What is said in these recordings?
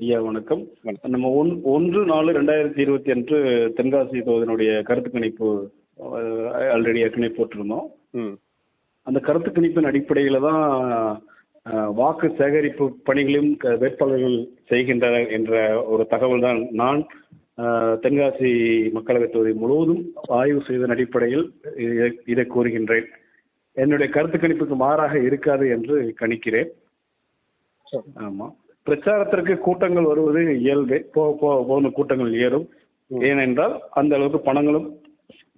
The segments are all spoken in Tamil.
ஐயா வணக்கம். வணக்கம். நம்ம ஒன் ஒன்று நாலு ரெண்டாயிரத்தி இருபத்தி அன்று தென்காசி தொகுதியினுடைய கருத்து கணிப்பு ஆல்ரெடி ஏற்கனவே போட்டிருந்தோம். ம். அந்த கருத்து கணிப்பின் அடிப்படையில் தான் வாக்கு சேகரிப்பு பணிகளையும் வேட்பாளர்கள் செய்கின்றனர் என்ற ஒரு தகவல் தான் நான் தென்காசி மக்களவைத் தொகுதி முழுவதும் ஆய்வு செய்ததன் அடிப்படையில் இதை- கூறுகின்றேன். என்னுடைய கருத்து கணிப்புக்கு மாறாக இருக்காது என்று கணிக்கிறேன். சரி. பிரச்சாரத்திற்கு கூட்டங்கள் வருவது இயல்பே. போக போக போக கூட்டங்கள் ஏறும். ஏனென்றால் அந்த அளவுக்கு பணங்களும்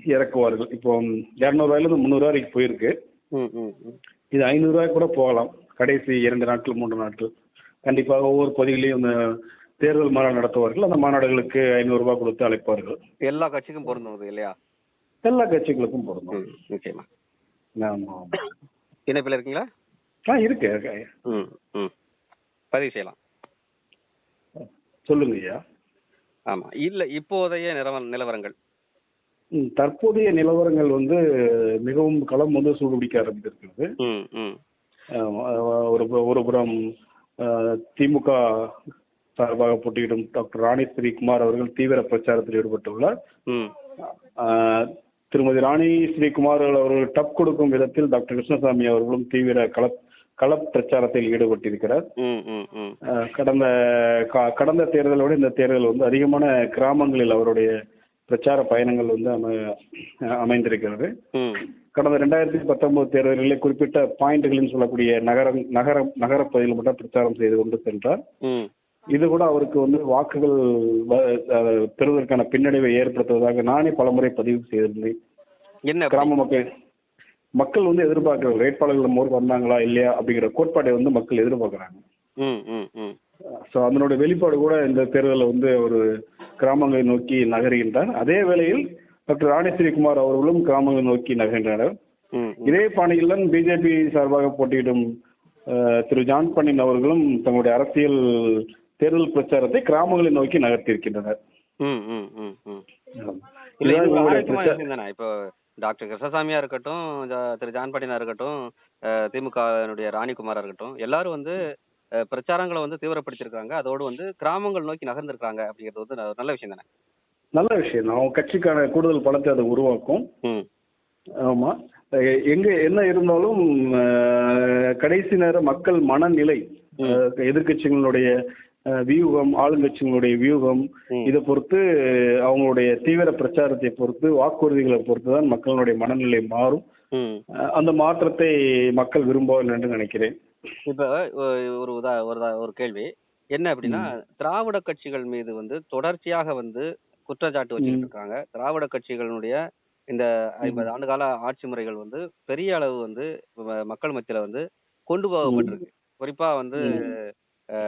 இறக்குவார்கள். இப்போ இரநூறுவாயிலிருந்து முந்நூறு வரைக்கும் போயிருக்கு. ம் ம் ம். இது ஐநூறுரூவாய்க்கு கூட போகலாம். கடைசி இரண்டு நாட்கள் மூன்று நாட்கள். கண்டிப்பாக ஒவ்வொரு பகுதியிலையும் இந்த தேர்தல் மாநாடு நடத்துவார்கள். அந்த மாநாடுகளுக்கு ஐநூறுரூவா கொடுத்து அழைப்பார்கள். எல்லா கட்சிக்கும் பொருந்தும் இல்லையா? எல்லா கட்சிகளுக்கும் பொருந்தும். நிச்சயமா. ஆமா. இணைப்பில் இருக்கீங்களா? ஆ இருக்கு இருக்கு. ம் ம். பதிவு செய்யலாம். சொல்லுங்க ஐயா. ஆமா. இல்ல இப்போதைய நிலவ நிலவரங்கள். தற்போதைய நிலவரங்கள் வந்து மிகவும் களம் வந்து சூடுபிடிக்க ஆரம்பித்திருக்கிறது. ஒரு பு- ஒரு புறம் அஹ், திமுக சார்பாக போட்டியிடும் டாக்டர் ராணி ஸ்ரீகுமார் அவர்கள் தீவிர பிரச்சாரத்தில் ஈடுபட்டுள்ளார். திருமதி ராணி ஸ்ரீகுமார் அவர்கள் டப் கொடுக்கும் விதத்தில் டாக்டர் கிருஷ்ணசாமி அவர்களும் தீவிர கள கள பிரச்சாரத்தில் ஈடுபட்டிருக்கிறார். கடந்த கடந்த தேர்தலோட இந்த தேர்தல் வந்து அதிகமான கிராமங்களில் அவருடைய பிரச்சார பயணங்கள் வந்து அமை அமைந்திருக்கிறது. கடந்த ரெண்டாயிரத்தி பத்தொன்பது தேர்தலில் குறிப்பிட்ட பாயிண்ட்களின்னு சொல்லக்கூடிய நகரம் நகரம் நகரப்பகுதியில் மட்டும் பிரச்சாரம் செய்து கொண்டு சென்றார். இது கூட அவருக்கு வந்து வாக்குகள் பெறுவதற்கான பின்னடைவை ஏற்படுத்துவதாக நானே பலமுறை பதிவு செய்திருந்தேன். என்ன? கிராம மக்கள் மக்கள் வந்து எதிர்பார்க்கிற வேட்பாளர்கள் ஊருக்கு வந்தாங்களா இல்லையா அப்படிங்கிற கோட்பாட்டை வந்து மக்கள் எதிர்பார்க்குறாங்க. ஸோ அதனுடைய வெளிப்பாடு கூட இந்த தேர்தலில் வந்து ஒரு கிராமங்களை நோக்கி நகர்கின்றார். அதே வேளையில் டாக்டர் ராணி ஸ்ரீகுமார் அவர்களும் கிராமங்களை நோக்கி நகர்கின்றனர். இதே பாணியில் தான் பிஜேபி சார்பாக போட்டியிடும் திரு ஜான் பண்டின் அவர்களும் தங்களுடைய அரசியல் தேர்தல் பிரச்சாரத்தை கிராமங்களை நோக்கி நகர்த்தியிருக்கின்றனர். விஷயம் தானே? இப்போ டாக்டர் கிருஷ்ணசாமியா இருக்கட்டும் ஜா- திரு ஜான் பாண்டியனா இருக்கட்டும் அஹ், திமுகவினுடைய ராணிகுமாரா இருக்கட்டும் எல்லாரும் வந்து அஹ், பிரச்சாரங்களை வந்து தீவிரப்படுத்திருக்காங்க. அதோடு வந்து கிராமங்கள் நோக்கி நகர்ந்திருக்காங்க அப்படிங்கிறது வந்து ந- நல்ல விஷயம் தானே? நல்ல விஷயம். தான் அவங்க கட்சிக்கான கூடுதல் பலத்தை அது உருவாக்கும். ம். ஆமா. எங்க என்ன இருந்தாலும் கடைசி நேர மக்கள் மனநிலை எதிர்க்கட்சிகளுடைய அஹ், வியூகம் ஆளுங்கட்சிகளுடைய வியூகம். இதை பொறுத்து அவங்களுடைய தீவிர பிரச்சாரத்தை பொறுத்து வாக்குறுதிகளை பொறுத்து தான் மக்களுடைய மனநிலை மாறும். அந்த மாற்றத்தை மக்கள் விரும்பவில்லை என்று நினைக்கிறேன். இப்ப ஒரு உதா ஒரு ஒரு கேள்வி. என்ன அப்படின்னா திராவிட கட்சிகள் மீது வந்து தொடர்ச்சியாக வந்து குற்றச்சாட்டு வச்சுக்கிட்டு ம். இருக்காங்க. திராவிட கட்சிகளுடைய இந்த ஐம்பது ஆண்டு கால ஆட்சி முறைகள் வந்து பெரிய அளவு வந்து மக்கள் மத்தியில வந்து கொண்டு போகப்பட்டிருக்கு. குறிப்பா வந்து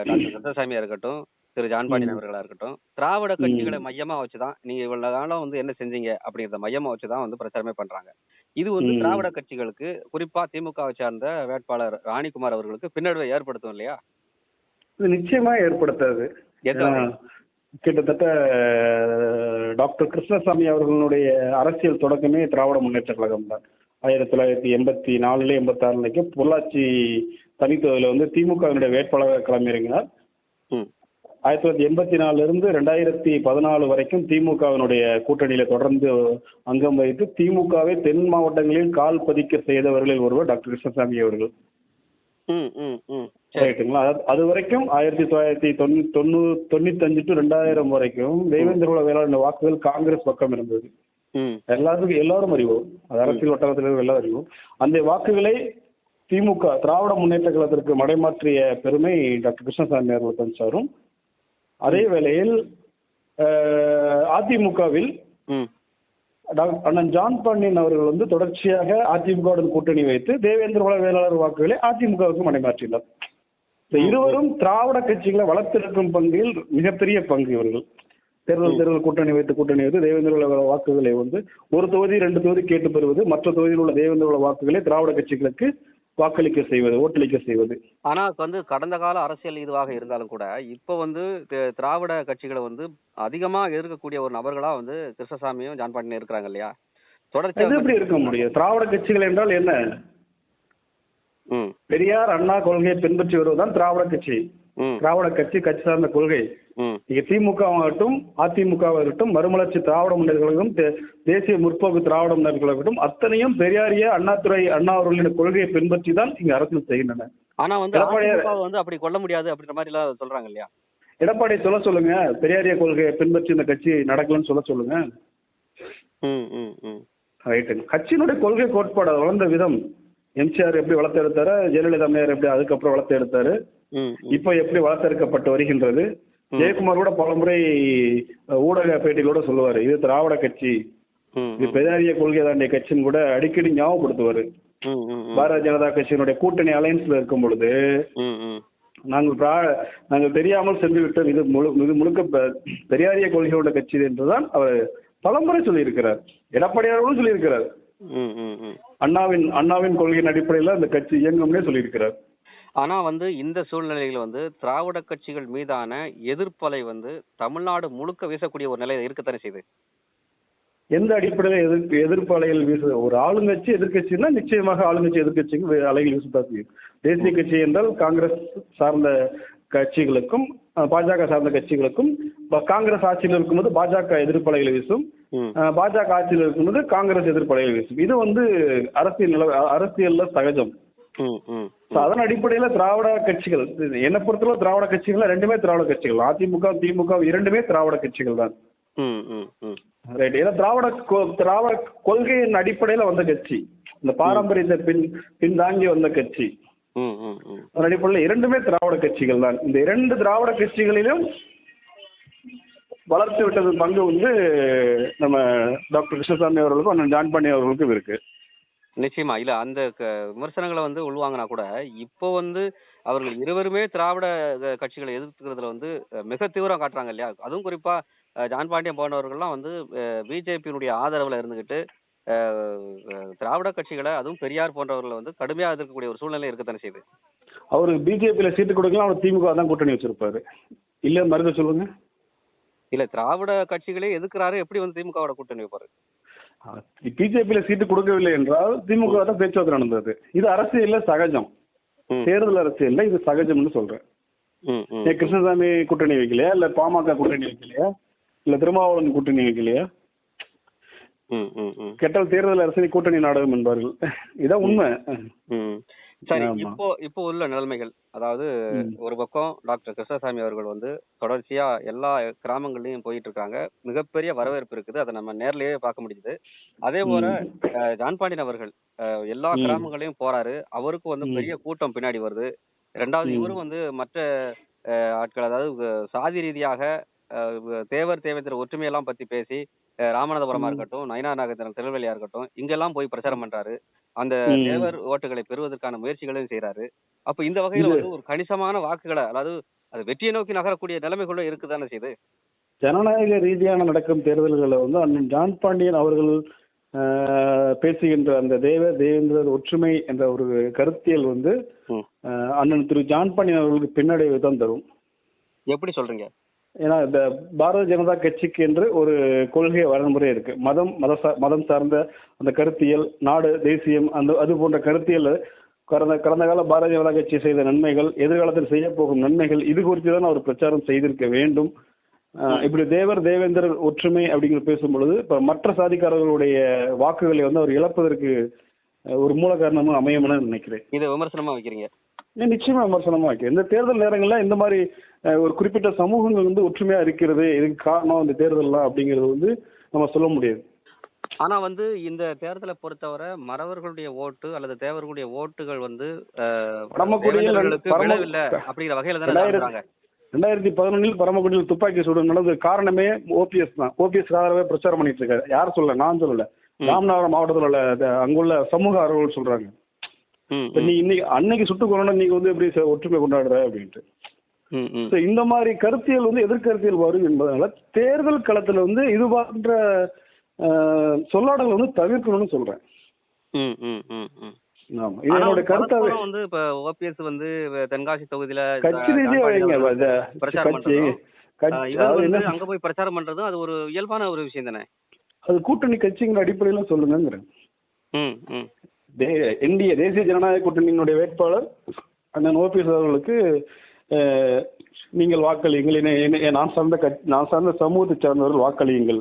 டாக்டர் கிருஷ்ணசாமியா இருக்கட்டும் திரு ஜான் பாண்டியன் ம். அவர்களா இருக்கட்டும் திராவிட கட்சிகளை. மையமா வச்சுதான் நீங்க இவ்வளவு காலம் வந்து என்ன செஞ்சீங்க அப்படிங்கறத மையமா வச்சுதான் வந்து பிரச்சாரமே பண்றாங்க இது வந்து. திராவிட கட்சிகளுக்கு குறிப்பா திமுகவை சார்ந்த வேட்பாளர் ராணிகுமார் அவர்களுக்கு பின்னடைவை ஏற்படுத்தும் இல்லையா இது நிச்சயமா ஏற்படுத்தாது? கிட்டத்தட்ட டாக்டர் கிருஷ்ணசாமி அவர்களுடைய அரசியல் தொடக்கமே திராவிட முன்னேற்ற கழகம் தான் ஆயிரத்தி தொள்ளாயிரத்தி எண்பத்தி நாலுல எண்பத்தி ஆறுலைக்கு பொள்ளாச்சி தனித்தொகுதியில் வந்து திமுகவினுடைய வேட்பாளர் களமிறங்கினார். ம். ஆயிரத்தி தொள்ளாயிரத்தி எண்பத்தி நாலுல இருந்து ரெண்டாயிரத்தி பதினாலு வரைக்கும் திமுகவினுடைய கூட்டணியில தொடர்ந்து அங்கம் வகித்து திமுகவை தென் மாவட்டங்களில் கால் பதிக்க செய்தவர்களில் ஒருவர் டாக்டர் கிருஷ்ணசாமி அவர்கள். ம் ம் ம். சரி. ரைட்டுங்களா? அது வரைக்கும் ஆயிரத்தி தொள்ளாயிரத்தி தொண்ணூ தொண்ணூ தொண்ணூத்தஞ்சு டு ரெண்டாயிரம் வரைக்கும் தேவேந்திர வேளாண் வாக்குகள் காங்கிரஸ் பக்கம் இருந்தது. ம். எல்லாத்துக்கும் எல்லாரும் அறிவோம். அது அரசியல் வட்டாரத்தில் எல்லாரும் அறிவோம். அந்த வாக்குகளை திமுக திராவிட முன்னேற்ற கழகத்திற்கு மடைமாற்றிய பெருமை டாக்டர் கிருஷ்ணசாமி அவர்களுக்கு சாரும். அதே வேளையில் அதிமுகவில் அண்ணன் ஜான் பாண்டியன் அவர்கள் வந்து தொடர்ச்சியாக அதிமுகவுடன் கூட்டணி வைத்து தேவேந்திர குல வேளாளர் வாக்குகளை அதிமுகவுக்கு மடைமாற்றினார். இந்த இருவரும் திராவிட கட்சிகளை வளர்த்தெடுக்கும் பங்கில் மிகப்பெரிய பங்கு இவர்கள். தேர்தல் தேர்தல் கூட்டணி வைத்து கூட்டணி வைத்து தேவேந்திர வாக்குகளை வந்து ஒரு தொகுதி ரெண்டு தொகுதி கேட்டு பெறுவது மற்ற தொகுதியில் உள்ள தேவேந்திர வாக்குகளை திராவிட கட்சிகளுக்கு வாக்களிக்க செய்வது ஓட்டளிக்க செய்வது. ஆனா வந்து கடந்த கால அரசியல் இதுவாக இருந்தாலும் கூட இப்ப வந்து திராவிட கட்சிகளை வந்து அதிகமா எதிர்க்கக்கூடிய ஒரு நபர்களா வந்து கிருஷ்ணசாமியும் ஜான் பாண்டியன் இருக்கிறாங்க இல்லையா? இது தொடர்ச்சியா எப்படி இருக்க முடியும்? திராவிட கட்சிகள் என்றால் என்ன? பெரியார் அண்ணா கொள்கையை பின்பற்றி வருவதுதான் திராவிட கட்சி. திராவிட கட்சி கட்சி சார்ந்த கொள்கை. இங்க திமுக ஆகட்டும் அதிமுக ஆகட்டும் மறுமலர்ச்சி திராவிட முன்னேற்றங்களும் தேசிய முற்போக்கு திராவிட முன்னேற்றங்களும் அத்தனையும் பெரியாரிய அண்ணாதுரை அண்ணா அவர்களின் கொள்கையை பின்பற்றி தான் இங்க அரசியல் செய்கின்றன. ஆனா வந்து வந்து அப்படி கொள்ள முடியாது அப்படின்ற மாதிரி எல்லாம் சொல்றாங்க இல்லையா? எடப்பாடி சொல்ல சொல்லுங்க பெரியாரிய கொள்கையை பின்பற்றி இந்த கட்சி நடக்கலன்னு சொல்ல சொல்லுங்க. ம் ம் ம். ரைட்டுங்க கட்சியினுடைய கொள்கை கோட்பாடு வளர்ந்த விதம். எம்ஜிஆர் எப்படி வளர்த்து எடுத்தாரு ஜெயலலிதா அம்மையார் எப்படி அதுக்கப்புறம் வளர்த்து எடுத்தாரு. இப்போ எப்படி வளர்த்தெடுக்கப்பட்டு வருகின்றது. ஜெயக்குமார் கூட பலமுறை ஊடக பேட்டிகளோட சொல்லுவாரு. இது திராவிட கட்சி. இது பெரியாரிய கொள்கை தாண்டிய கட்சின்னு கூட அடிக்கடி ஞாபகப்படுத்துவாரு. பாரதிய ஜனதா கட்சியினுடைய கூட்டணி அலையன்ஸ்ல இருக்கும் பொழுது நாங்கள் நாங்கள் தெரியாமல் சென்று விட்டோம் இது முழு இது முழுக்க பெரியாரிய கொள்கையோட கட்சி என்றுதான் அவர் பலமுறை சொல்லியிருக்கிறார். எடப்பாடியாரோடும் சொல்லியிருக்கிறார். அண்ணாவின் அண்ணாவின் கொள்கையின் அடிப்படையில் அந்த கட்சி இயங்கும்னே சொல்லியிருக்கிறார். ஆனா வந்து இந்த சூழ்நிலையில் வந்து திராவிட கட்சிகள் மீதான எதிர்ப்பலை வந்து தமிழ்நாடு முழுக்க வீசக்கூடிய ஒரு நிலை இருக்கத்தானே செய்யுது? எந்த அடிப்படையில் எதிர்ப்பு எதிர்ப்பு அலைகள் வீசு ஒரு ஆளுங்கட்சி எதிர்க்கட்சின்னா நிச்சயமாக ஆளுங்கட்சி எதிர்க்கட்சிக்கு வே- அலைகள் வீசத்தான் செய்யும். தேசிய கட்சி என்றால் காங்கிரஸ் சார்ந்த கட்சிகளுக்கும் பாஜக சார்ந்த கட்சிகளுக்கும் காங்கிரஸ் ஆட்சியில் இருக்கும்போது பாஜக எதிர்ப்பு அலைகள் வீசும் பாஜக ஆட்சியில் இருக்கும்போது காங்கிரஸ் எதிர்ப்பு அலைகள் வீசும். இது வந்து அரசியல் நில அரசியல்ல சகஜம். அதன் அடிப்படையில திராவிட கட்சிகள் என்னை பொறுத்தளவு திராவிட கட்சிகள் ரெண்டுமே திராவிட கட்சிகள். அதிமுக திமுக இரண்டுமே திராவிட கட்சிகள் தான். ம் ம் ம். ரைட் ஏன்னா திராவிட திராவிட கொள்கையின் அடிப்படையில வந்த கட்சி. இந்த பாரம்பரியத்தை பின் பின்தாங்கி வந்த கட்சி. அதன் அடிப்படையில் இரண்டுமே திராவிட கட்சிகள் தான். இந்த இரண்டு திராவிட கட்சிகளிலும் வளர்த்து விட்டது பங்கு வந்து நம்ம டாக்டர் கிருஷ்ணசாமி அவர்களுக்கும் ஜான் பாண்டி அவர்களுக்கும் இருக்கு. நிச்சயமா. இல்ல அந்த க- விமர்சனங்களை வந்து உள்வாங்கினா கூட இப்போ வந்து அவர்கள் இருவருமே திராவிட கட்சிகளை எதிர்க்கிறதுல வந்து மிக தீவிரம் காட்டுறாங்க இல்லையா? அதுவும் குறிப்பா அஹ், ஜான் பாண்டியன் போன்றவர்கள்லாம் வந்து பிஜேபியினுடைய ஆதரவுல இருந்துகிட்டு திராவிட கட்சிகளை அதுவும் பெரியார் போன்றவர்களை வந்து கடுமையா எதிர்க்கக்கூடிய ஒரு சூழ்நிலை இருக்கத்தானே செய்யுது? அவருக்கு பிஜேபியில சீட்டு கொடுக்கலாம் அவர் திமுக தான் கூட்டணி வச்சிருப்பாரு. இல்ல மறுக்க சொல்லுங்க. இல்ல திராவிட கட்சிகளே எதிர்க்கிறாரு எப்படி வந்து திமுகவோட கூட்டணி வைப்பாரு? பிஜேபியில சீட்டு கொடுக்கவில்லை என்றால் திமுக தான் பேச்சுவார்த்தை நடந்தது. இது அரசியல்ல சகஜம். தேர்தல் அரசியல்ல இது சகஜம்னு சொல்றேன். கிருஷ்ணசாமி கூட்டணி வைக்கலையா? இல்ல பாமக கூட்டணி வைக்கலையா? இல்ல திருமாவளவன் கூட்டணி வைக்கலையா. கெட்டால் தேர்தல் அரசியல் கூட்டணி நாடகம் என்பார்கள். இதான் உண்மை. சரி. இப்போ இப்போ உள்ள நிலைமைகள் அதாவது. ஒரு பக்கம் டாக்டர் கிருஷ்ணசாமி அவர்கள் வந்து தொடர்ச்சியா எல்லா கிராமங்கள்லயும் போயிட்டு இருக்காங்க மிகப்பெரிய வரவேற்பு இருக்குது அதை நம்ம நேர்லயே பார்க்க முடியுது அதே போல அஹ், ஜான் பாண்டியன் அவர்கள் எல்லா. கிராமங்களையும் போறாரு அவருக்கும் வந்து. பெரிய கூட்டம் பின்னாடி வருது ரெண்டாவது. இவரும் வந்து மற்ற ஆட்கள் அதாவது சாதி ரீதியாக தேவர் தேவேந்திர ஒற்றுமையெல்லாம் பத்தி பேசி ராமநாதபுரமா. இருக்கட்டும் நயினா நாகேந்திரன் திருநெல்வேலியா இருக்கட்டும் இங்கெல்லாம் போய் பிரச்சாரம் பண்றாரு. அந்த. தேவர் ஓட்டுகளை பெறுவதற்கான முயற்சிகளையும் செய்யறாரு அப்ப இந்த வகையில வந்து ஒரு கணிசமான வாக்குகளை அதாவது அது வெற்றியை நோக்கி நகரக்கூடிய நிலைமைகளும் இருக்குதானே செய்யுது ஜனநாயக ரீதியான நடக்கும் தேர்தல்களில் வந்து அண்ணன் ஜான் பாண்டியன் அவர்கள் பேசுகின்ற அந்த தேவ தேவேந்திரர் ஒற்றுமை என்ற ஒரு கருத்தியல் வந்து அண்ணன் திரு ஜான் பாண்டியன் அவர்களுக்கு பின்னடைவு தான் தரும் எப்படி சொல்றீங்க? ஏன்னா இந்த பாரதிய ஜனதா கட்சிக்கு என்று ஒரு கொள்கை வரன்முறை இருக்கு. மதம் மத மதம் சார்ந்த அந்த கருத்தியல் நாடு தேசியம் அந்த அது போன்ற கருத்தியல் கடந்த கடந்த கால பாரதிய ஜனதா கட்சி செய்த நன்மைகள் எதிர்காலத்தில் செய்ய போகும் நன்மைகள் இது குறித்து தான் அவர் பிரச்சாரம் செய்திருக்க வேண்டும். இப்படி தேவர் தேவேந்திரர் ஒற்றுமை அப்படிங்கிற பேசும் பொழுது மற்ற சாதிக்காரர்களுடைய வாக்குகளை வந்து அவர் இழப்பதற்கு ஒரு மூல காரணமும் அமையும்னு நினைக்கிறேன். இதை விமர்சனமா வைக்கிறீங்க? நிச்சயமா விமர்சனமா இருக்கு. இந்த தேர்தல் நேரங்கள்ல இந்த மாதிரி ஒரு குறிப்பிட்ட சமூகங்கள் வந்து ஒற்றுமையா இருக்கிறது இதுக்கு காரணம் இந்த தேர்தல்லாம் அப்படிங்கிறது வந்து நம்ம சொல்ல முடியாது. ஆனா வந்து இந்த தேர்தலை பொறுத்தவரை மறவர்களுடைய ஓட்டு அல்லது தேவர்களுடைய ஓட்டுகள் வந்து விழவில்லை அப்படிங்கிற வகையில தானே ரெண்டாயிரத்தி- பதினொன்னில் பரமக்குடியில் துப்பாக்கி சூடு நடந்தது. காரணமே ஓபிஎஸ் தான். ஓபிஎஸ் ஆதரவே பிரச்சாரம் பண்ணிட்டு இருக்காரு. யார் சொல்லல? நான் சொல்லல. ராமநாதபுரம் மாவட்டத்தில் உள்ள அங்குள்ள சமூக ஆர்வலர்கள் சொல்றாங்க. நீ இன்னைக்கு அன்னைக்கு சுட்டு கொள்ளணும் நீங்க வந்து எப்படி ஒற்றுமை கொண்டாடுற அப்படின்ட்டு. இந்த மாதிரி கருத்தியல் வந்து எதிர்கருத்தியல் வரும் என்பதனால தேர்தல் களத்துல வந்து இது போன்ற சொல்லாடல் வந்து தவிர்க்கணும்னு சொல்றேன். ம், ம், ம், ம். ஆமா. இது ஆனா என்னோட வந்து கருத்தாவே வந்து இப்ப ஓபிஎஸ் வந்து தென்காசி தொகுதியில கட்சி ரீதியா பிரச்சாரம் என்ன அங்க போய் பிரச்சாரம் பண்றதும் அது ஒரு இயல்பான ஒரு விஷயம் தானே? அது கூட்டணி கட்சிங்கிற அடிப்படையில சொல்லுங்கிறேன் இந்திய தேசிய ஜனநாயக கூட்டணியினுடைய வேட்பாளர் அண்ணன் ஓபிஎஸ் அவர்களுக்கு நீங்கள் வாக்களியுங்கள். நான் சார்ந்த நான் சார்ந்த சமூகத்தை சார்ந்தவர்கள் வாக்களியுங்கள்.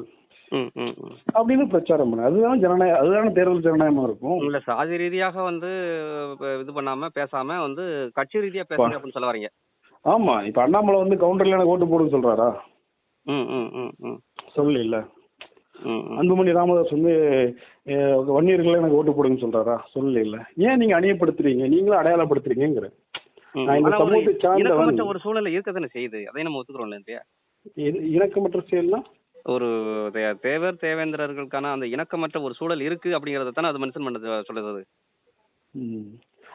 ம் ம் ம். அப்படின்னு பிரச்சாரம் பண்ண அதுதான் ஜனநாயகம் அதுதானே தேர்தல் ஜனநாயகமா இருக்கும். இல்ல சாதி ரீதியாக வந்து இது பண்ணாம பேசாம வந்து கட்சி ரீதியா பேசுங்க அப்படின்னு சொல்ல வரீங்க. ஆமா இப்ப அண்ணாமலை வந்து கவுண்டர்ல எனக்கு ஓட்டு போடுன்னு சொல்றாரா? ம் ம் ம் சொல்லல அன்புமணி ராமதாஸ் வந்து வன்னியர்களை எனக்கு ஓட்டு போடுங்கன்னு சொல்றாரா? சொல்லல இல்ல ஏன் நீங்க அணியப்படுத்துறீங்க? நீங்களும் ஆனா ஒரு சூழல்ல இருக்கத்தானே செய்யுது? அதையும் நம்ம ஒத்துக்கிறோம்ல இல்லையா இணக்கமற்ற செயல்னா? ஒரு தேவர் தேவேந்திரர்களுக்கான அந்த இணக்கமற்ற ஒரு சூழல் இருக்கு அப்படிங்கறத தானே அது மென்ஷன் பண்ண சொல்லுது.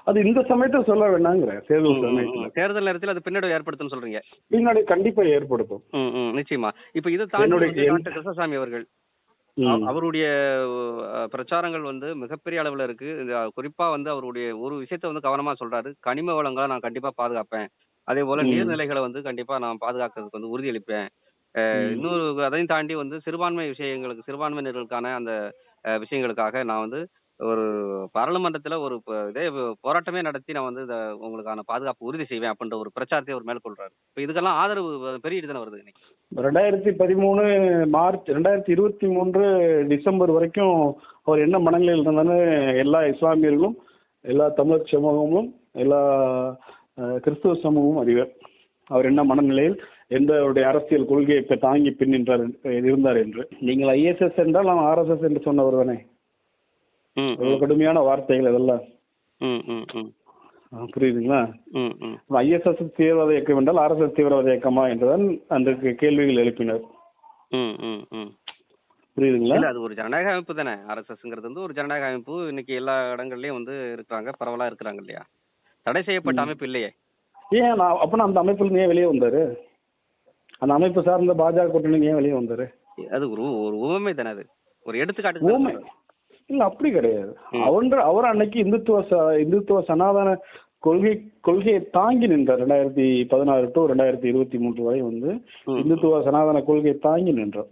அது. இந்த சமயத்துல சொல்ல வேணாங்கிற தேர்தல் சமயத்துல. தேர்தல் நேரத்தில் அது பின்னடைவு ஏற்படுத்தும்னு சொல்றீங்க. பின்னாடி கண்டிப்பா ஏற்படுத்தும். நிச்சயமா. இப்ப இதை தாண்டி கிருஷ்ணசாமி அவர்கள். அவ- அவருடைய பிரச்சாரங்கள் வந்து மிகப்பெரிய அளவுல இருக்கு. இந்த குறிப்பா வந்து அவருடைய ஒரு விஷயத்த வந்து கவனமா சொல்றாரு. கனிம வளங்களை நான் கண்டிப்பா பாதுகாப்பேன். அதே போல ம். நீர்நிலைகளை வந்து கண்டிப்பா நான் பாதுகாக்கிறதுக்கு வந்து உறுதியளிப்பேன். அஹ், ம். இன்னொரு அதையும் தாண்டி வந்து சிறுபான்மை விஷயங்களுக்கு சிறுபான்மையினர்களுக்கான அந்த அஹ், விஷயங்களுக்காக நான் வந்து ஒரு பாராளுமன்றத்துல ஒரு ப- இதே போராட்டமே நடத்தி நான் வந்து இத உங்களுக்கான பாதுகாப்பு உறுதி செய்வேன் அப்படின்ற ஒரு பிரச்சாரத்தை அவர் மேற்கொள்றாரு. இப்ப இதுக்கெல்லாம் ஆதரவு பெரிய தானே வருது இன்னைக்கு? ரெண்டாயிரத்தி பதிமூணு மார்ச் ரெண்டாயிரத்தி இருபத்தி மூன்று டிசம்பர் வரைக்கும் அவர் என்ன மனநிலையில் இருந்தாலும் எல்லா இஸ்லாமியர்களும் எல்லா தமிழர் சமூகமும் எல்லா கிறிஸ்துவ சமூகமும் அறிவர். அவர் என்ன மனநிலையில் எந்த அவருடைய அரசியல் கொள்கையை இப்ப தாங்கி பின் நின்றார் இருந்தார் என்று. நீங்கள் ஐஎஸ்எஸ் என்றால் நான் ஆர்எஸ்எஸ் என்று சொன்னவர் தானே? கடுமையான வார்த்தைகள் இதெல்லாம். புரியுதுங்களா? ஐஎஸ்எஸ் தீவிரவாத இயக்கம் என்றால் ஆர்எஸ்எஸ் தீவிரவாத இயக்கமா என்றுதான் அந்த கேள்விகள் எழுப்பினர். புரியுதுங்களா? இல்ல அது ஒரு ஜனநாயக அமைப்பு தானே ஆர்எஸ்எஸ்ங்கிறது வந்து ஒரு ஜனநாயக அமைப்பு இன்னைக்கு எல்லா இடங்கள்லயும் வந்து இருக்கிறாங்க பரவலா இருக்கிறாங்க இல்லையா? தடை செய்யப்பட்ட அமைப்பு இல்லையே. ஏன் நான் அப்ப அந்த அமைப்புல ஏன் வெளியே வந்தாரு? அந்த அமைப்பு சார்ந்த பாஜக கூட்டணி ஏன் வெளியே வந்தாரு? அது ஒரு ஒரு உவமை தானே அது. ஒரு எடுத்துக்காட்டு இல்ல அப்படி கிடையாது. ம். அவர் அன்னைக்கு இந்துத்துவ இந்துத்துவ சனாதன கொள்கை கொள்கையை தாங்கி நின்றார். ரெண்டாயிரத்தி பதினாறு டு ரெண்டாயிரத்தி இருபத்தி மூன்று வரை வந்து. இந்துத்துவ சனாதன கொள்கையை தாங்கி நின்றார்.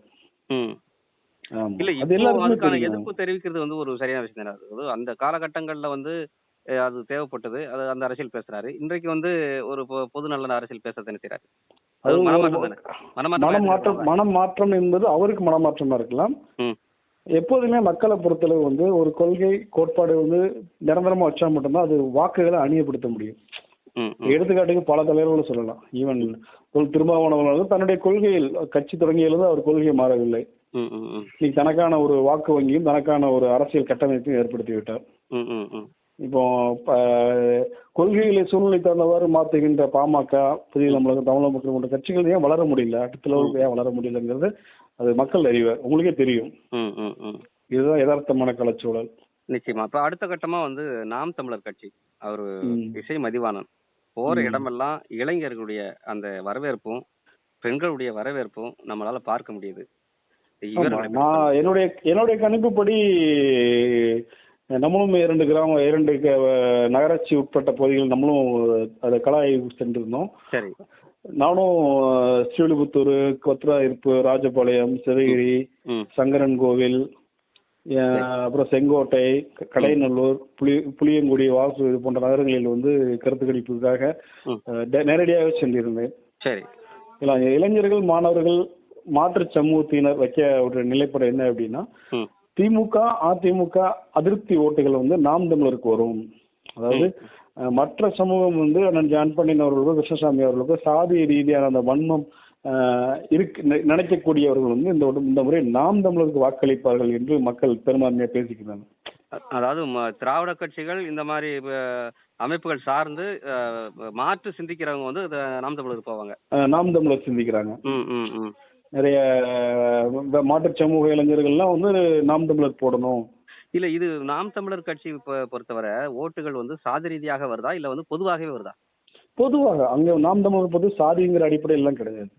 இல்ல அதுக்கான எதிர்ப்பு தெரிவிக்கிறது வந்து ஒரு சரியான விஷயம் தானே. அந்த காலகட்டங்கள்ல வந்து அது தேவைப்பட்டது. அது அந்த அரசியல் பேசுறாரு. இன்றைக்கு வந்து ஒரு பொது நலன அரசியல் பேச அது மனமாற்றம் மனமாற்றம் என்பது அவருக்கு மனமாற்றமா இருக்கலாம். எப்போதுமே மக்களை பொறுத்தளவு வந்து ஒரு கொள்கை கோட்பாடு வந்து நிரந்தரமா வச்சா மட்டும்தான் அது வாக்குகளை அணியப்படுத்த முடியும். எடுத்துக்காட்டுக்கு பல தலைவர்களை சொல்லலாம். ஈவன் தொல் திருமாவளவன் தன்னுடைய கொள்கையில் கட்சி தொடங்கியிலிருந்து அவர் கொள்கை மாறவில்லை. இன்னைக்கு தனக்கான ஒரு வாக்கு வங்கியும் தனக்கான ஒரு அரசியல் கட்டமைப்பையும் ஏற்படுத்தி விட்டார் இப்போ கொள்கைகளை சூழ்நிலை தகுந்தவாறு மாற்றுகின்ற பாமக புதிய தமிழகம் தமிழக மக்கள் போன்ற கட்சிகள் ஏன் வளர முடியல? அடுத்த லெவலுக்கு ஏன் வளர முடியலங்கிறது அது மக்கள் அறிவார் உங்களுக்கே தெரியும். இதுதான் யதார்த்தமான கலச்சூழல். நிச்சயமா. இப்ப அடுத்த கட்டமா வந்து நாம் தமிழர் கட்சி அவரு. இசை மதிவாணன். போற. இடமெல்லாம் இளைஞர்களுடைய அந்த வரவேற்பும் பெண்களுடைய வரவேற்பும் நம்மளால பார்க்க முடியுது. என்னுடைய என்னுடைய கணிப்புப்படி நம்மளும் இரண்டு கிராம இரண்டு நகராட்சி உட்பட்ட பகுதிகள் நம்மளும் அதை கலாய்வு சென்றிருந்தோம். சரி. நானும் ஸ்ரீவில்லிபுத்தூர் கொத்ராயிருப்பு ராஜபாளையம் சிவகிரி சங்கரன் கோவில் அப்புறம் செங்கோட்டை க- கடையநல்லூர் புளி புளியங்குடி வாசு இது போன்ற நகரங்களில் வந்து கருத்து கணிப்புக்காக நேரடியாக சென்றிருந்தேன். சரி. இளைஞர்கள் மாணவர்கள் மாற்று சமூகத்தினர் வைக்க ஒரு நிலைப்பாடு என்ன அப்படின்னா திமுக அதிமுக அதிருப்தி ஓட்டுகள் வந்து நாம் தமிழருக்கு வரும். அதாவது மற்ற சமூகம் வந்து அண்ணன் ஜான் பண்ணின் அவர்களுக்கோ கிருஷ்ணசாமி அவர்களுக்கோ சாதி ரீதியான அந்த வன்மம் இருக்கு நினைக்கக்கூடியவர்கள் வந்து இந்த இந்த முறை நாம் தமிழருக்கு வாக்களிப்பார்கள் என்று மக்கள் பெரும்பான்மையா பேசிக்கிறாங்க அதாவது திராவிட கட்சிகள் இந்த மாதிரி அமைப்புகள் சார்ந்து மாற்று சிந்திக்கிறவங்க வந்து நாம் தமிழருக்கு போவாங்க. நாம் தமிழர் சிந்திக்கிறாங்க. நிறைய மாற்றுச் சமூக இளைஞர்கள்லாம் வந்து நாம் தமிழர் போடணும். இல்ல இது நாம் தமிழர் கட்சி பொறுத்தவரை ஓட்டுகள் வந்து சாதி ரீதியாக வருதா? இல்ல வந்து பொதுவாகவே வருதா? பொதுவாக அங்க நாம் தமிழர் பொது சாதிங்கிற அடிப்படையில் எல்லாம் கிடையாது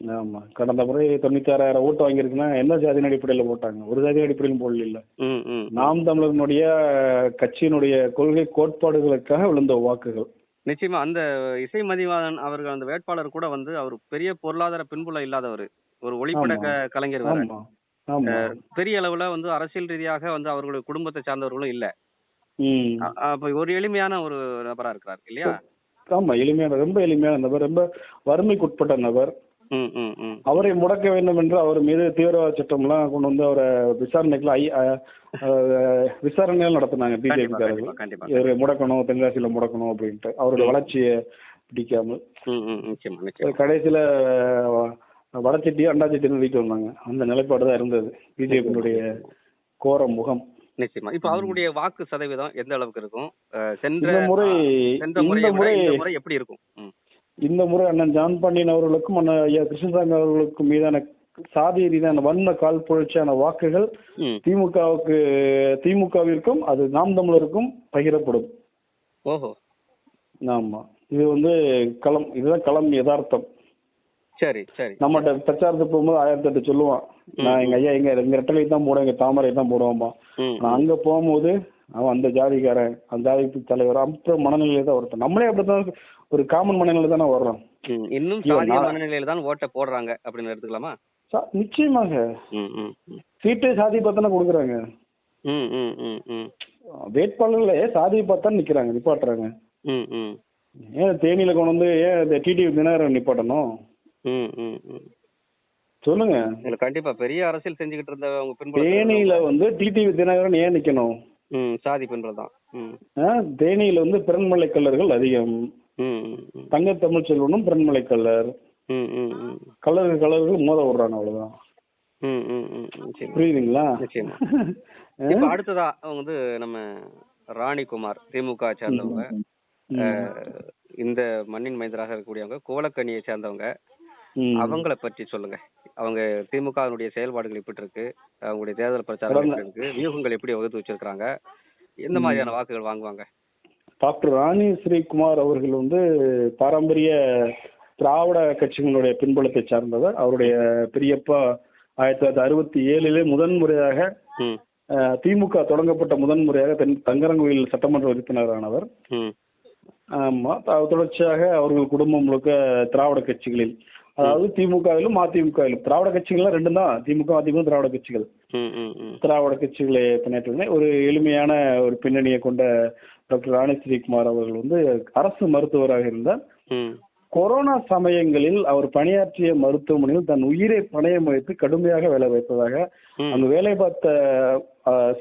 ஆமா. கடந்த முறை தொண்ணூத்தி ஆறாயிரம் ஓட்டு வாங்கியிருக்குன்னா என்ன ஜாதியின் அடிப்படையில் போட்டாங்க? ஒரு ஜாதி அடிப்படையில் போடல இல்ல. நாம் தமிழர்களுடைய கட்சியினுடைய கொள்கை கோட்பாடுகளுக்காக விழுந்த வாக்குகள். நிச்சயமா அந்த இசை மதிவாதன் அவர்கள் அந்த வேட்பாளர் கூட வந்து அவர் பெரிய பொருளாதார பின்புலம் இல்லாதவர். ஒரு ஒளிப்பட. க- கலைஞர் வேற. ஆமா. ஆமா. பெரிய அளவுல வந்து அரசியல் ரீதியாக வந்து அவர்களுடைய குடும்பத்தை சார்ந்தவர்களும் இல்ல. ம். அ- அப்ப ஒரு எளிமையான ஒரு நபரா இருக்கிறார் இல்லையா? ஆமா எளிமையான ரொம்ப எளிமையான நபர் ரொம்ப வறுமைக்குட்பட்ட நபர். அவரை முடக்க வேண்டும் என்று அவர் மீது தீவிரவாத சட்டம்லாம் கொண்டு வந்து அவரை விசாரணைக்குள்ள ஐ விசாரணைகள் நடத்தினாங்க பிஜேபி இவரை முடக்கணும் தென்காசியில முடக்கணும் அப்படின்ட்டு. அவரோட வளர்ச்சியை பிடிக்காமல். கடைசியில அஹ், வடச்சட்டியும் அண்டாச்சட்டியும் வீட்டு வந்தாங்க. அந்த நிலைப்பாடு தான் இருந்தது. பிஜேபியினுடைய கோர முகம். நிச்சயமா. இப்ப அவர்களுடைய வாக்கு சதவீதம் எந்த அளவுக்கு இருக்கும்? சென்ற முறை சென்ற முறை எப்படி இருக்கும்? இந்த முறை அண்ணன் ஜான் பாண்டியன் அவர்களுக்கும் அண்ணன் ஐயா கிருஷ்ணசாமி அவர்களுக்கும் மீதான சாதி ரீதியான வன்ம கால் புரட்சியான வாக்குகள் திமுகவுக்கு திமுகவிற்கும் அது நாம் தமிழருக்கும் பகிரப்படும். ஓஹோ. ஆமா. இது வந்து களம் இதுதான் களம் யதார்த்தம். சரி சரி. நம்மகிட்ட பிரச்சாரத்துக்கு போகும்போது ஆயிரத்தி எட்டு சொல்லுவான். நான் எங்க ஐயா எங்க எங்க ரெட்டலை தான் போடுவேன் எங்க தாமரை தான் போடுவோம்பா ம். நான் அங்க போகும்போது அவன் அந்த ஜாதிக்காரன் அந்த ஜாதிக்கு தலைவர் அப்புறம் மனநிலையில தான் ஒருத்தன். நம்மளே அப்படித்தான் ஒரு காமன் மனநிலை தானே வர்றோம். இன்னும் சாதிய மனநிலையில தான் ஓட்டை போடுறாங்க அப்படின்னு எடுத்துக்கலாமா? நிச்சயமாக. சீட்டே சாதி பார்த்தானே கொடுக்குறாங்க. வேட்பாளர்களே சாதியை பார்த்தா நிக்கிறாங்க நிப்பாட்டுறாங்க. ஏன் தேனியில கொண்டு வந்து ஏன் டிடிவி தினகரன் நிப்பாட்டணும்? சொல்லுங்க. இதுல கண்டிப்பா பெரிய அரசியல் செஞ்சுக்கிட்டு இருந்த தேனியில வந்து டிடிவி தினகரன் ஏன் நிக்கணும்? சாதி பெண்கள் தான் தேனியில வந்து பிறன்மலை கல்லர்கள் அதிகம். தங்க தமிழ் செல்வனும் பிறன்மலை கல்லர் கல்லர்கள் கல்லர்கள் மோத விடுறாங்க அவ்வளவுதான். புரியுதுங்களா? இப்ப அடுத்ததா அவங்க வந்து நம்ம ராணிகுமார் திமுக சேர்ந்தவங்க. இந்த மண்ணின் மைந்தராக இருக்கக்கூடியவங்க கோலக்கனியை சேர்ந்தவங்க. அவங்கள பற்றி சொல்லுங்க. அவங்க திமுகவினுடைய செயல்பாடுகள் எப்படி இருக்கு அவங்களுடைய தேர்தல் பிரச்சாரம் எப்படி இருக்கு வியூகங்கள் எப்படி வகுத்து வச்சிருக்காங்க எந்த மாதிரியான வாக்குகள் வாங்குவாங்க? டாக்டர் ராணி ஸ்ரீகுமார் அவர்கள் வந்து பாரம்பரிய திராவிட கட்சிகளுடைய பின்புலத்தை சார்ந்தவர். அவருடைய பெரியப்பா ஆயிரத்தி தொள்ளாயிரத்தி அறுபத்தி ஏழிலே முதன்முறையாக ம். அஹ், திமுக தொடங்கப்பட்ட முதன்முறையாக தென் தங்கரங்கோயில் சட்டமன்ற உறுப்பினரானவர். ஆமா தொடர்ச்சியாக அவர்கள் குடும்பம் முழுக்க திராவிட கட்சிகளில் அதாவது திமுகவிலும் அதிமுகவிலும் திராவிட கட்சிகள்லாம் ரெண்டும் தான் திமுக அதிமுக திராவிட கட்சிகள். திராவிட கட்சிகளை பின்னேற்றுவதே ஒரு எளிமையான ஒரு பின்னணியை கொண்ட டாக்டர் ராணி ஸ்ரீகுமார் அவர்கள் வந்து அரசு மருத்துவராக இருந்தார். கொரோனா சமயங்களில் அவர் பணியாற்றிய மருத்துவமனையில் தன் உயிரை பணயம் வைத்து கடுமையாக வேலை வைத்ததாக ம். அங்கு வேலை பார்த்த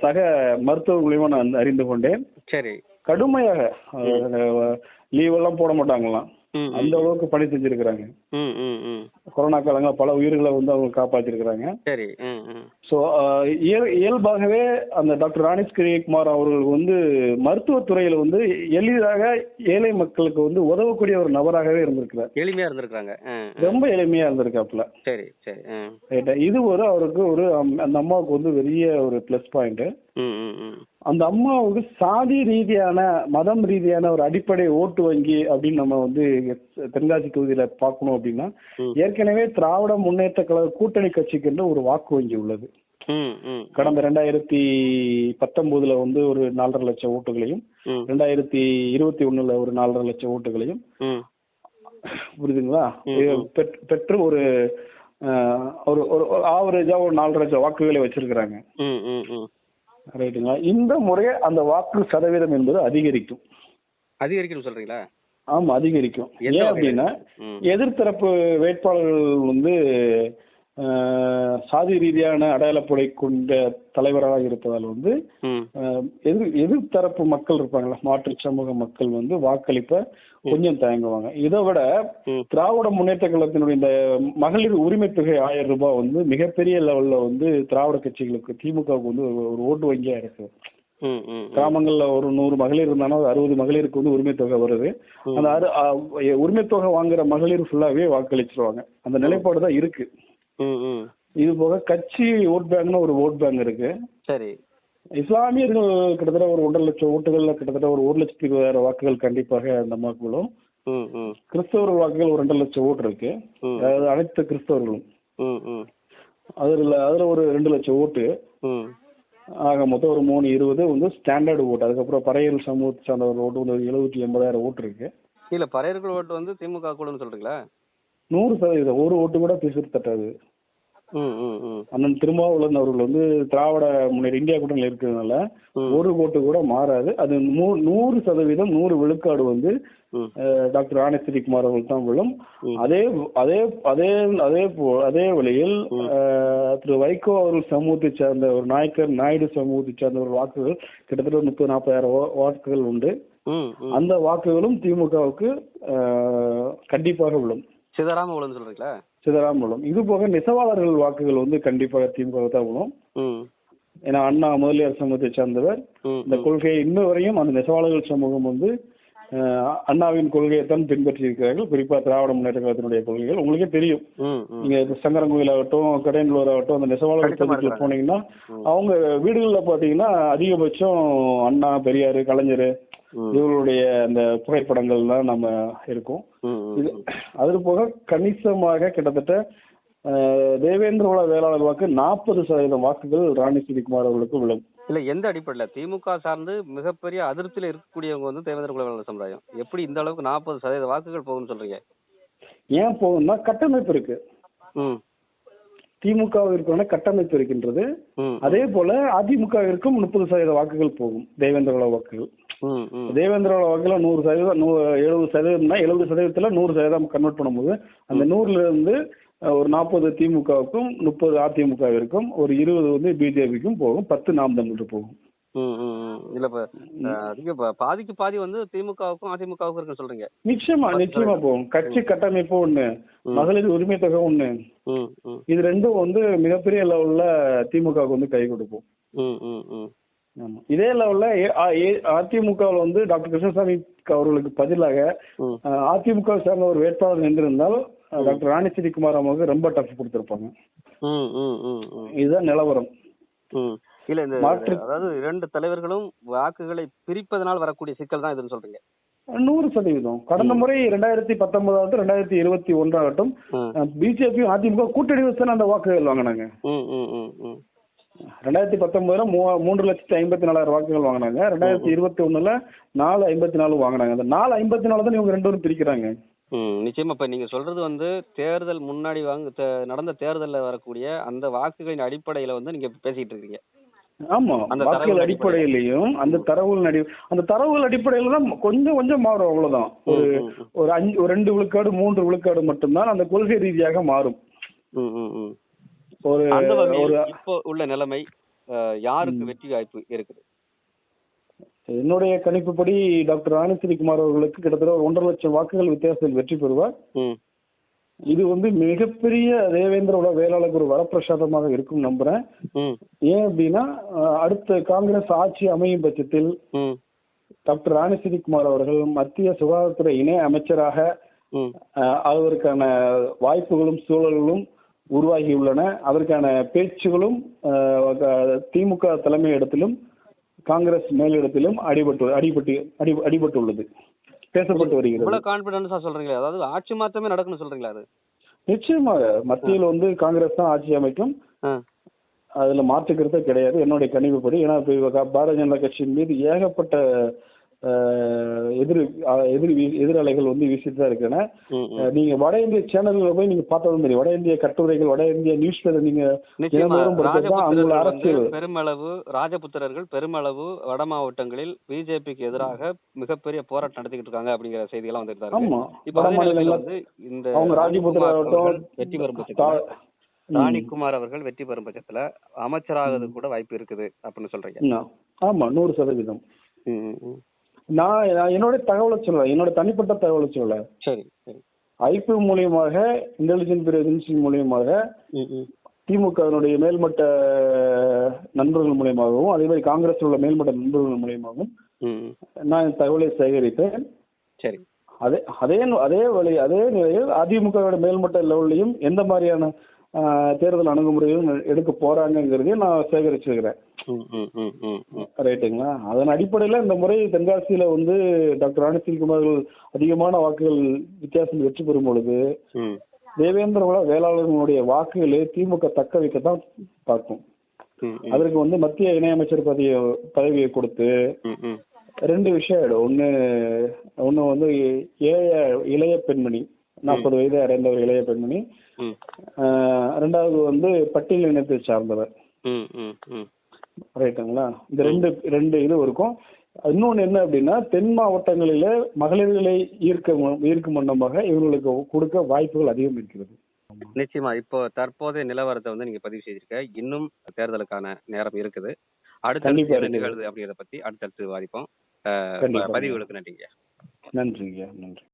சக மருத்துவர் மூலியமா நான் அறிந்து கொண்டேன். சரி. கடுமையாக லீவ் எல்லாம் போட மாட்டாங்களாம். அந்த அளவுக்கு பணி செஞ்சிருக்கிறாங்க. கொரோனா காலங்கள் பல உயிர்களை வந்து அவங்க காப்பாத்திருக்கிறாங்க. சரி ஸோ இயல்பாகவே அந்த டாக்டர் ராணி ஸ்ரீகுமார் அவர்கள் வந்து மருத்துவத்துறையில வந்து எளிதாக ஏழை மக்களுக்கு வந்து உதவக்கூடிய ஒரு நபராகவே இருந்திருக்கிறார். எளிமையா இருந்திருக்காங்க. ரொம்ப எளிமையா இருந்திருக்காப்புல. சரி சரி இது ஒரு அவருக்கு ஒரு அந்த அம்மாவுக்கு வந்து பெரிய ஒரு ப்ளஸ் பாயிண்ட் அந்த அம்மாவுக்கு சாதி ரீதியான மதம் ரீதியான ஒரு அடிப்படை ஓட்டு வங்கி அப்படின்னு நம்ம வந்து தென்காசி தொகுதியில பார்க்கணும் அப்படின்னா. ஏற்கனவே திராவிட முன்னேற்ற கழக கூட்டணி கட்சிக்கு என்று ஒரு வாக்கு வங்கி உள்ளது. கடந்த ரெண்டாயிரத்தி பத்தொன்பதுல வந்து ஒரு நாலரை லட்சம் ஓட்டுகளையும் ரெண்டாயிரத்தி இருபத்தி ஒண்ணுல ஒரு நாலரை லட்சம் ஓட்டுகளையும் புரியுதுங்களா? பெற்று ஒரு ஒரு ஆவரேஜா ஒரு நாலரை லட்சம் வாக்குகளை வச்சிருக்கிறாங்க. ரைட்டுங்களா? இந்த முறை அந்த வாக்கு சதவீதம் என்பது அதிகரிக்கும். அதிகரிக்கணும் சொல்றீங்களா? ஆமா அதிகரிக்கும். ஏன்? அப்படின்னா எதிர்த்தரப்பு வேட்பாளர்கள் வந்து சாதி ரீதியான அடையாளப்படை கொண்ட தலைவராக இருப்பதால் வந்து எதிர் எதிர்த்தரப்பு மக்கள் இருப்பாங்களா மாற்று சமூக மக்கள் வந்து வாக்களிப்ப கொஞ்சம் தயங்குவாங்க. இதை விட திராவிட முன்னேற்ற கழகத்தினுடைய இந்த மகளிர் உரிமை தொகை ஆயிரம் ரூபாய் வந்து மிகப்பெரிய லெவல்ல வந்து திராவிட கட்சிகளுக்கு திமுகவுக்கு வந்து ஒரு- ஓட்டு வங்கியா இருக்கு. கிராமங்கள்ல ஒரு நூறு மகளிர் இருந்தாலும் அறுபது மகளிருக்கு வந்து உரிமை தொகை வருது. அந்த அறு உரிமை தொகை வாங்குற மகளிர் ஃபுல்லாவே வாக்களிச்சிருவாங்க. அந்த நிலைப்பாடு தான் இருக்கு. இது போக கட்சி ஓட் பேங்க்னு ஒரு ஓட் பேங்க் இருக்கு. சரி. இஸ்லாமியர்கள் கிட்டத்தட்ட ஒரு ஒன்றரை லட்சம் ஓட்டுகள்ல கிட்டத்தட்ட ஒரு ஒரு லட்சத்தி இருபதாயிரம் வாக்குகள் கண்டிப்பாக அந்த அம்மாக்களும் ம் ம். கிறிஸ்தவர் வாக்குகள் ஒரு ரெண்டரை லட்சம் ஓட்டு இருக்கு. அதாவது அனைத்து கிறிஸ்தவர்களும். அதுல அதுல ஒரு ரெண்டு லட்சம் ஓட்டு. ஆக மொத்தம் ஒரு மூணு இருபது வந்து ஸ்டாண்டர்டு ஓட்டு. அதுக்கப்புறம் பறையல் சமூகத்தை சார்ந்த ஒரு ஓட்டு வந்து எழுபத்தி எண்பதாயிரம் ஓட்டு இருக்கு. இல்ல பறையர்கள் ஓட்டு வந்து திமுக கூடன்னு சொல்றீங்களா? நூறு சதவீதம். ஒரு ஓட்டு கூட பிசுறு தட்டாது. அண்ணன் திருமாவளவன் அவர்கள் வந்து திராவிட முன்னேற்ற இந்தியா கூட்டணியில் இருக்கிறதுனால. ஒரு ஓட்டு கூட மாறாது. அது நூறு சதவீதம் நூறு விழுக்காடு வந்து டாக்டர் ஆனஸ்திரி குமார் அவர்கள் தான் விழும். அதே அதே அதே அதே அதே வழியில் திரு வைகோ அவர்கள் சமூகத்தை சேர்ந்த ஒரு நாயக்கர் நாயுடு சமூகத்தை சேர்ந்த ஒரு வாக்குகள் கிட்டத்தட்ட முப்பது நாற்பதாயிரம் வாக்குகள் உண்டு. அந்த வாக்குகளும் திமுகவுக்கு கண்டிப்பாக விழும். சிதறாம சொல்றீங்களா? சிதறாம விழும் இது போக நெசவாளர்கள் வாக்குகள் வந்து கண்டிப்பாக திமுக தான் விழும் ஏன்னா அண்ணா முதலியார் சமூகத்தை சார்ந்தவர். இந்த கொள்கையை இன்ன வரையும் அந்த நெசவாளர்கள் சமூகம் வந்து அண்ணாவின் கொள்கையை தான் பின்பற்றி இருக்கிறார்கள் குறிப்பா திராவிட முன்னேற்ற கழகத்தினுடைய கொள்கைகள். உங்களுக்கே தெரியும். நீங்க சங்கரங்கோயில் ஆகட்டும் கடையனூர் ஆகட்டும் அந்த பகுதியில் இருக்கிறாங்க. போனீங்கன்னா அவங்க வீடுகளில் பாத்தீங்கன்னா அதிகபட்சம் அண்ணா பெரியார் கலைஞர். இவர்களுடைய அந்த புகைப்படங்கள் தான் நம்ம இருக்கும். இது அது போக கணிசமாக கிட்டத்தட்ட தேவேந்திர வேளாளர் வாக்கு நாற்பது சதவீதம் வாக்குகள் ராணி சுதிகுமார் அவர்களுக்கு விழும். இல்ல எந்த அடிப்படையில? திமுக சார்ந்து மிகப்பெரிய அதிருப்தியில இருக்கக்கூடியவங்க வந்து தேவேந்திர குல வேளாளர் சமுதாயம் எப்படி இந்த அளவுக்கு நாற்பது சதவீத வாக்குகள் போகும்னு சொல்றீங்க? ஏன் போகும்னா கட்டமைப்பு இருக்கு. திமுகவிற்கான கட்டமைப்பு இருக்கின்றது. அதே போல அதிமுகவிற்கும் முப்பது சதவீத வாக்குகள் போகும். தேவேந்திர குல வாக்குகள். ம் ம். தேவேந்திர குல வாக்குல நூறு சதவீதம் நூ எழுபது சதவீதம்னா எழுபது சதவீதத்துல நூறு சதவீதம் கன்வெர்ட் பண்ணும்போது அந்த நூறுல இருந்து ஒரு நாற்பது திமுகவுக்கும் முப்பது அதிமுகவிற்கும் ஒரு இருபது வந்து பிஜேபிக்கும் போகும் பத்து நாம் தமிழ் போகும். இல்ல இப்ப பாதிக்கு பாதி வந்து திமுகவுக்கும் அதிமுகவுக்கும் இருக்குன்னு சொல்றீங்க. நிச்சயமா நிச்சயமா போகும். கட்சி கட்டமைப்பு ஒண்ணு மகளிர் உரிமை தொகை ஒண்ணு இது ரெண்டும் வந்து மிகப்பெரிய லெவல்ல திமுகவுக்கு வந்து கை கொடுக்கும். ம் ம் ம். ஆமா. இதே லெவல்ல அதிமுகவில் வந்து டாக்டர் கிருஷ்ணசாமி அவர்களுக்கு பதிலாக அதிமுக சார்ந்த ஒரு வேட்பாளர் நின்றிருந்தால் டாக்டர் ராணிச்செடி குமார் அம்மாவுக்கு ரொம்ப டஃப் கொடுத்திருப்பாங்க. இதுதான் நிலவரம். இல்ல இந்த அதாவது இரண்டு தலைவர்களும் வாக்குகளை பிரிப்பதனால் வரக்கூடிய சிக்கல் தான் இதுன்னு சொல்றீங்க. நூறு சதவீதம். கடந்த முறை ரெண்டாயிரத்தி பத்தொன்பதாகட்டும் ரெண்டாயிரத்தி இருபத்தி ஒன்றாகட்டும் பிஜேபி அதிமுக கூட்டணி வச்சு அந்த வாக்குகள் வாங்கினாங்க. ரெண்டாயிரத்தி பத்தொன்பதுல மூன்று லட்சத்தி ஐம்பத்தி நாலாயிரம் வாக்குகள் வாங்கினாங்க. ரெண்டாயிரத்தி இருபத்தி ஒண்ணுல நாலு ஐம்பத்தி நாலு வாங்கினாங்க. அந்த நாலு ஐம்பத்தி நாலு தான் இவங்க ரெண்டு பேரும் பிரிக்கிறாங்க. ம் நிச்சயமா. இப்ப நீங்க சொல்றது வந்து தேர்தல் முன்னாடி வாங்க தே- நடந்த தேர்தல்ல வரக்கூடிய அந்த வாக்குகளின் அடிப்படையில வந்து நீங்க பேசிட்டு இருக்கீங்க. ஆமா. அந்த வாக்குகள் தரவுகள் அடிப்படையிலையும் அந்த தரவுகள் அடி அந்த தரவுகள் அடிப்படையில தான் கொஞ்சம் கொஞ்சம் மாறும் அவ்வளவுதான். ஒரு ம், ம், ஒரு அஞ்சு ஒரு ரெண்டு விழுக்காடு மூன்று விழுக்காடு மட்டும்தான் அந்த கொள்கை ரீதியாக மாறும். ம், ம், ம். ஒரு அந்த ஒரு இப்போ உள்ள நிலைமை அஹ், யாருக்கு வெற்றி வாய்ப்பு இருக்குது? என்னுடைய கணிப்புப்படி டாக்டர் ராணிஸ்ரீ குமார் அவர்களுக்கு கிட்டத்தட்ட ஒரு ஒன்றரை லட்சம் வாக்குகள் வித்தியாசத்தில் வெற்றி பெறுவார். இது வந்து மிகப்பெரிய தேவேந்திரோட வேளாளருக்கு ஒரு வரப்பிரசாதமாக இருக்கும் நம்புறேன். ஏன் அப்படின்னா அடுத்த காங்கிரஸ் ஆட்சி அமையும் பட்சத்தில் டாக்டர் ராணிஸ்ரீ குமார் அவர்கள் மத்திய சுகாதாரத்துறை இணை அமைச்சராக அதற்கான வாய்ப்புகளும் சூழல்களும் உருவாகியுள்ளன. அதற்கான பேச்சுகளும் திமுக தலைமையிடத்திலும் காங்கிரஸ் மேலிடத்திலும் அடிபட்டு அடிபட்டு அடி அடிபட்டுள்ளது. பேசப்பட்டு வருகிறது. இவ்வளவு கான்பிடன்ஸா சொல்றீங்களே? அதாவது ஆட்சி மாற்றமே நடக்குன்னு சொல்றீங்களா அது? நிச்சயமாக. மத்தியில் வந்து காங்கிரஸ் தான் ஆட்சி அமைக்கும். அதுல மாற்றுக்கிறதே கிடையாது. என்னுடைய கணிவுப்படி ஏன்னா இப்ப பாரதிய ஜனதா கட்சியின் மீது ஏகப்பட்ட எதிர் எதிர் எதிரலைகள் வந்து வீசிட்டு தான். அஹ், நீங்க வட இந்திய சேனல்ல போய் நீங்க பார்த்ததும் தெரியும் வட இந்திய கட்டுரைகள் வட இந்திய நியூஸ் பேப்பர் நீங்க அவங்களோட அரசியல் பெருமளவு ராஜபுத்திரர்கள் பெருமளவு வட மாவட்டங்களில் பிஜேபிக்கு எதிராக மிகப்பெரிய போராட்டம் நடத்திக்கிட்டு இருக்காங்க அப்படிங்கிற தான் இருக்கு ஆமா இப்ப வந்து இந்த அவங்க ராஜபுத்திர வெற்றி பெறும். ராணிக்குமார் அவர்கள் வெற்றி பெறும் பட்சத்துல அமைச்சராகிறது கூட வாய்ப்பு இருக்குது அப்படின்னு சொல்றீங்க. ஆமா நூறு சதவீதம். நான் என்னோட தகவலை சொல்றேன். என்னோட தனிப்பட்ட தகவலை சொல்றேன். சரி சரி. ஐபி மூலியமாக இன்டெலிஜென்ஸ் ஏஜென்சி மூலியமாக. திமுகவினுடைய மேல்மட்ட நண்பர்கள் மூலியமாகவும் அதே மாதிரி காங்கிரஸ் உள்ள மேல்மட்ட நண்பர்கள் மூலியமாகவும். நான் தகவலை சேகரித்தேன் சரி. அதே அதே அதே வழி அதே நிலையில் அதிமுகவோட மேல்மட்ட லெவல்லையும் எந்த மாதிரியான தேர்தல் அணுகுமுறையும் எடுக்க போறாங்கங்கிறதையும் நான் சேகரிச்சிருக்கிறேன். ரைட்டுங்களா அதன் அடிப்படையில் இந்த முறை தென்காசியில வந்து டாக்டர் அனிசில்குமார் அதிகமான வாக்குகள் வித்தியாசம் வெற்றி பெறும் பொழுது ம். தேவேந்திர குல வேளாளர்களுடைய வாக்குகளை திமுக தக்க வைக்கத்தான் பார்க்கும். அதற்கு வந்து மத்திய இணையமைச்சர் பதவியை பதவியை கொடுத்து. ரெண்டு விஷயம் ஆயிடும் ஒன்று ஒன்று வந்து ஏழை இளைய பெண்மணி நாற்பது வயது அடைந்த ஒரு இளைய பெண்மணி. ரெண்டாவது வந்து பட்டியல் இனத்தை சார்ந்தவர். ரைட்டுங்களா? இந்த ரெண்டு ரெண்டு இது இருக்கும். இன்னொன்று என்ன அப்படின்னா தென் மாவட்டங்களில மகளிர்களை ஈர்க்க ஈர்க்கும் வண்ணமாக இவங்களுக்கு கொடுக்க வாய்ப்புகள் அதிகம் இருக்கிறது. நிச்சயமா. இப்போ தற்போதைய நிலவரத்தை வந்து நீங்க பதிவு செய்திருக்க இன்னும் தேர்தலுக்கான நேரம் இருக்குது. அடுத்த. நிகழ்வு அப்படிங்கிறத பத்தி அடுத்தடுத்து விவாதிப்போம். பதிவுகளுக்கு நன்றிங்க நன்றிங்க நன்றி.